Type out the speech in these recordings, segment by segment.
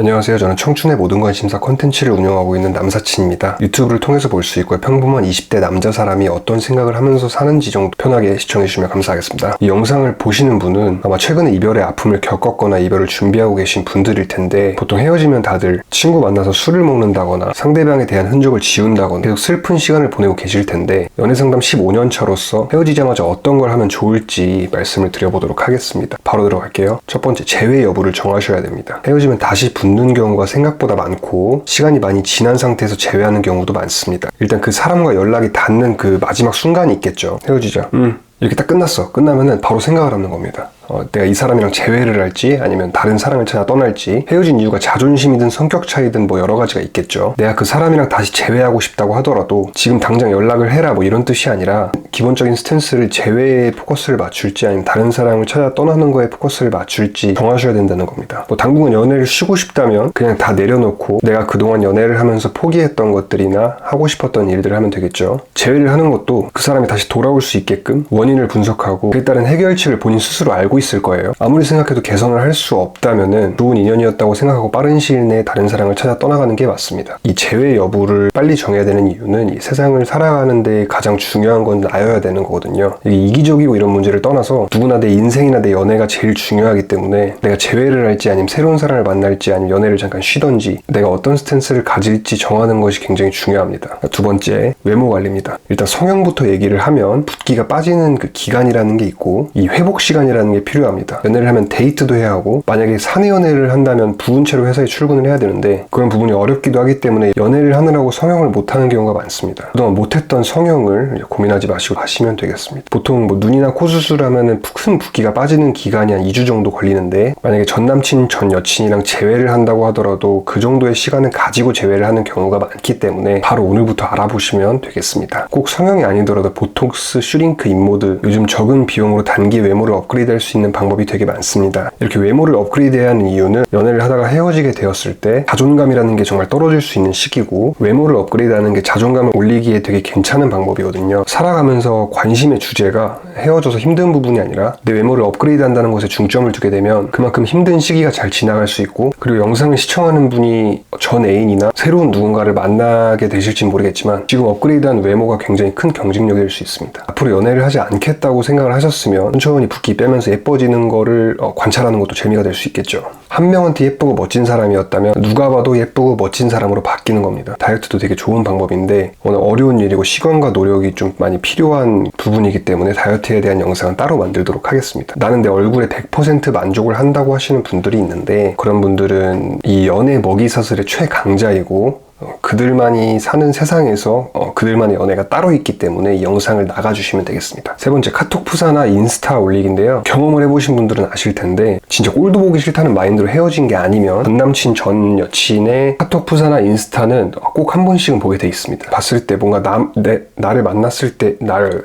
안녕하세요. 저는 청춘의 모든 관심사 컨텐츠를 운영하고 있는 남사친입니다. 유튜브를 통해서 볼 수 있고요. 평범한 20대 남자 사람이 어떤 생각을 하면서 사는지 정도 편하게 시청해주시면 감사하겠습니다. 이 영상을 보시는 분은 아마 최근에 이별의 아픔을 겪었거나 이별을 준비하고 계신 분들일 텐데 보통 헤어지면 다들 친구 만나서 술을 먹는다거나 상대방에 대한 흔적을 지운다거나 계속 슬픈 시간을 보내고 계실 텐데 연애상담 15년 차로서 헤어지자마자 어떤 걸 하면 좋을지 말씀을 드려보도록 하겠습니다. 바로 들어갈게요. 첫 번째, 재회 여부를 정하셔야 됩니다. 헤어지면 다시 붙는 경우가 생각보다 많고 시간이 많이 지난 상태에서 재회하는 경우도 많습니다. 일단 그 사람과 연락이 닿는 그 마지막 순간이 있겠죠. 헤어지자. 음. 이렇게 딱 끝났어. 끝나면은 바로 생각을 하는 겁니다. 어, 내가 이 사람이랑 재회를 할지 아니면 다른 사람을 찾아 떠날지 헤어진 이유가 자존심이든 성격 차이든 뭐 여러 가지가 있겠죠. 내가 그 사람이랑 다시 재회하고 싶다고 하더라도 지금 당장 연락을 해라 뭐 이런 뜻이 아니라 기본적인 스탠스를 재회에 포커스를 맞출지 아니면 다른 사람을 찾아 떠나는 거에 포커스를 맞출지 정하셔야 된다는 겁니다. 뭐 당분간 연애를 쉬고 싶다면 그냥 다 내려놓고 내가 그동안 연애를 하면서 포기했던 것들이나 하고 싶었던 일들을 하면 되겠죠. 재회를 하는 것도 그 사람이 다시 돌아올 수 있게끔 원인을 분석하고 그에 따른 해결책을 본인 스스로 알고 있을 거예요. 아무리 생각해도 개선을 할 수 없다면은 좋은 인연이었다고 생각하고 빠른 시일 내에 다른 사랑을 찾아 떠나가는 게 맞습니다. 이 재회 여부를 빨리 정해야 되는 이유는 이 세상을 살아가는 데 가장 중요한 건 나여야 되는 거거든요. 이기적이고 이런 문제를 떠나서 누구나 내 인생이나 내 연애가 제일 중요하기 때문에 내가 재회를 할지 아니면 새로운 사람을 만날지 아니면 연애를 잠깐 쉬던지 내가 어떤 스탠스를 가질지 정하는 것이 굉장히 중요합니다. 두 번째, 외모 관리입니다. 일단 성형부터 얘기를 하면 붓기가 빠지는 그 기간이라는 게 있고 이 회복 시간이라는 게 필요합니다. 연애를 하면 데이트도 해야 하고 만약에 사내 연애를 한다면 부은 채로 회사에 출근을 해야 되는데 그런 부분이 어렵기도 하기 때문에 연애를 하느라고 성형을 못하는 경우가 많습니다. 그동안 못했던 성형을 고민하지 마시고 하시면 되겠습니다. 보통 뭐 눈이나 코 수술하면은 큰 붓기가 빠지는 기간이 한 2주 정도 걸리는데 만약에 전 남친 전 여친이랑 재회를 한다고 하더라도 그 정도의 시간을 가지고 재회를 하는 경우가 많기 때문에 바로 오늘부터 알아보시면 되겠습니다. 꼭 성형이 아니더라도 보톡스, 슈링크, 인모드 요즘 적은 비용으로 단기 외모를 업그레이드 할 수 있는 방법이 되게 많습니다. 이렇게 외모를 업그레이드해야 하는 이유는 연애를 하다가 헤어지게 되었을 때 자존감이라는 게 정말 떨어질 수 있는 시기고 외모를 업그레이드하는 게 자존감을 올리기에 되게 괜찮은 방법이거든요. 살아가면서 관심의 주제가 헤어져서 힘든 부분이 아니라 내 외모를 업그레이드 한다는 것에 중점을 두게 되면 그만큼 힘든 시기가 잘 지나갈 수 있고 그리고 영상을 시청하는 분이 전 애인이나 새로운 누군가를 만나게 되실지 모르겠지만 지금 업그레이드한 외모가 굉장히 큰 경쟁력이 될수 있습니다. 앞으로 연애를 하지 않겠다고 생각을 하셨으면 천천히 붓기 빼면서 예 뻐지는 거를 어, 관찰하는 것도 재미가 될 수 있겠죠. 한 명한테 예쁘고 멋진 사람이었다면 누가 봐도 예쁘고 멋진 사람으로 바뀌는 겁니다. 다이어트도 되게 좋은 방법인데 오늘 어려운 일이고 시간과 노력이 좀 많이 필요한 부분이기 때문에 다이어트에 대한 영상은 따로 만들도록 하겠습니다. 나는 내 얼굴에 100% 만족을 한다고 하시는 분들이 있는데 그런 분들은 이 연애 먹이사슬의 최강자이고 어, 그들만이 사는 세상에서 어, 그들만의 연애가 따로 있기 때문에 이 영상을 나가주시면 되겠습니다. 세 번째 카톡 푸사나 인스타 올리기인데요. 경험을 해보신 분들은 아실 텐데 진짜 꼴도 보기 싫다는 마인드로 헤어진 게 아니면 전 남친 전 여친의 카톡 푸사나 인스타는 꼭 한 번씩은 보게 돼 있습니다. 봤을 때 뭔가 나, 내, 나를 만났을 때 나를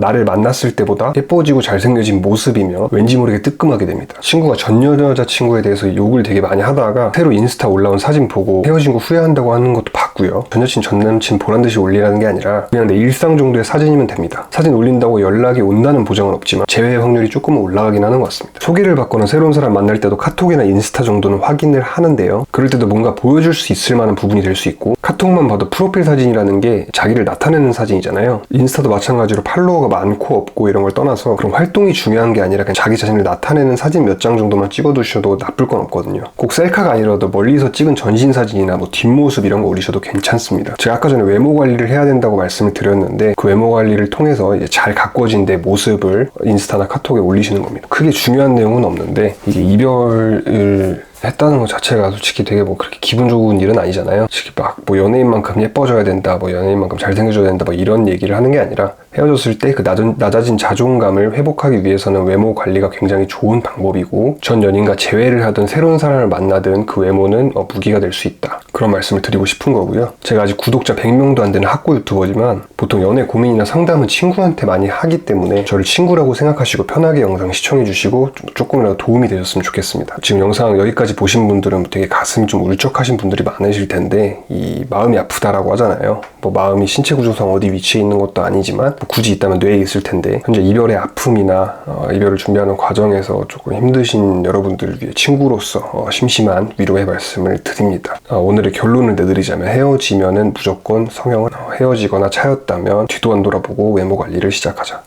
나를 만났을 때보다 예뻐지고 잘생겨진 모습이며 왠지 모르게 뜨끔하게 됩니다. 친구가 전 여자친구에 대해서 욕을 되게 많이 하다가 새로 인스타 올라온 사진 보고 헤어진 거 후회한다고 하는 것도 봤고요. 전 여친 전 남친 보란 듯이 올리라는 게 아니라 그냥 내 일상 정도의 사진이면 됩니다. 사진 올린다고 연락이 온다는 보장은 없지만 재회 확률이 조금은 올라가긴 하는 것 같습니다. 소개를 받거나 새로운 사람 만날 때도 카톡이나 인스타 정도는 확인을 하는데요. 그럴 때도 뭔가 보여줄 수 있을 만한 부분이 될 수 있고 카톡만 봐도 프로필 사진이라는 게 자기를 나타내는 사진이잖아요. 인스타도 마찬가지로 팔로워가 많고 없고 이런 걸 떠나서 그런 활동이 중요한 게 아니라 그냥 자기 자신을 나타내는 사진 몇 장 정도만 찍어두셔도 나쁠 건 없거든요. 꼭 셀카가 아니라도 멀리서 찍은 전신 사진이나 뭐 뒷모습 이런 거 올리셔도 괜찮습니다. 제가 아까 전에 외모 관리를 해야 된다고 말씀을 드렸는데 그 외모 관리를 통해서 이제 잘 가꿔진 내 모습을 인스타나 카톡에 올리시는 겁니다. 크게 중요한 내용은 없는데 이게 이별을 했다는 것 자체가 솔직히 되게 뭐 그렇게 기분 좋은 일은 아니잖아요. 솔직히 막 뭐 연예인만큼 예뻐져야 된다, 뭐 연예인만큼 잘생겨져야 된다, 뭐 이런 얘기를 하는 게 아니라 헤어졌을 때 그 낮아진 자존감을 회복하기 위해서는 외모 관리가 굉장히 좋은 방법이고 전 연인과 재회를 하든 새로운 사람을 만나든 그 외모는 어, 무기가 될 수 있다. 그런 말씀을 드리고 싶은 거고요. 제가 아직 구독자 100명도 안 되는 학구 유튜버지만 보통 연애 고민이나 상담은 친구한테 많이 하기 때문에 저를 친구라고 생각하시고 편하게 영상 시청해 주시고 조금이라도 도움이 되셨으면 좋겠습니다. 지금 영상 여기까지 지금까지 보신 분들은 되게 가슴이 좀 울적하신 분들이 많으실 텐데 이 마음이 아프다라고 하잖아요. 뭐 마음이 신체 구조상 어디 위치해 있는 것도 아니지만 뭐 굳이 있다면 뇌에 있을 텐데 현재 이별의 아픔이나 어, 이별을 준비하는 과정에서 조금 힘드신 여러분들 위해 친구로서 어, 심심한 위로의 말씀을 드립니다. 어, 오늘의 결론을 내드리자면 헤어지면은 무조건 성형을 어, 헤어지거나 차였다면 뒤도 안 돌아보고 외모 관리를 시작하자.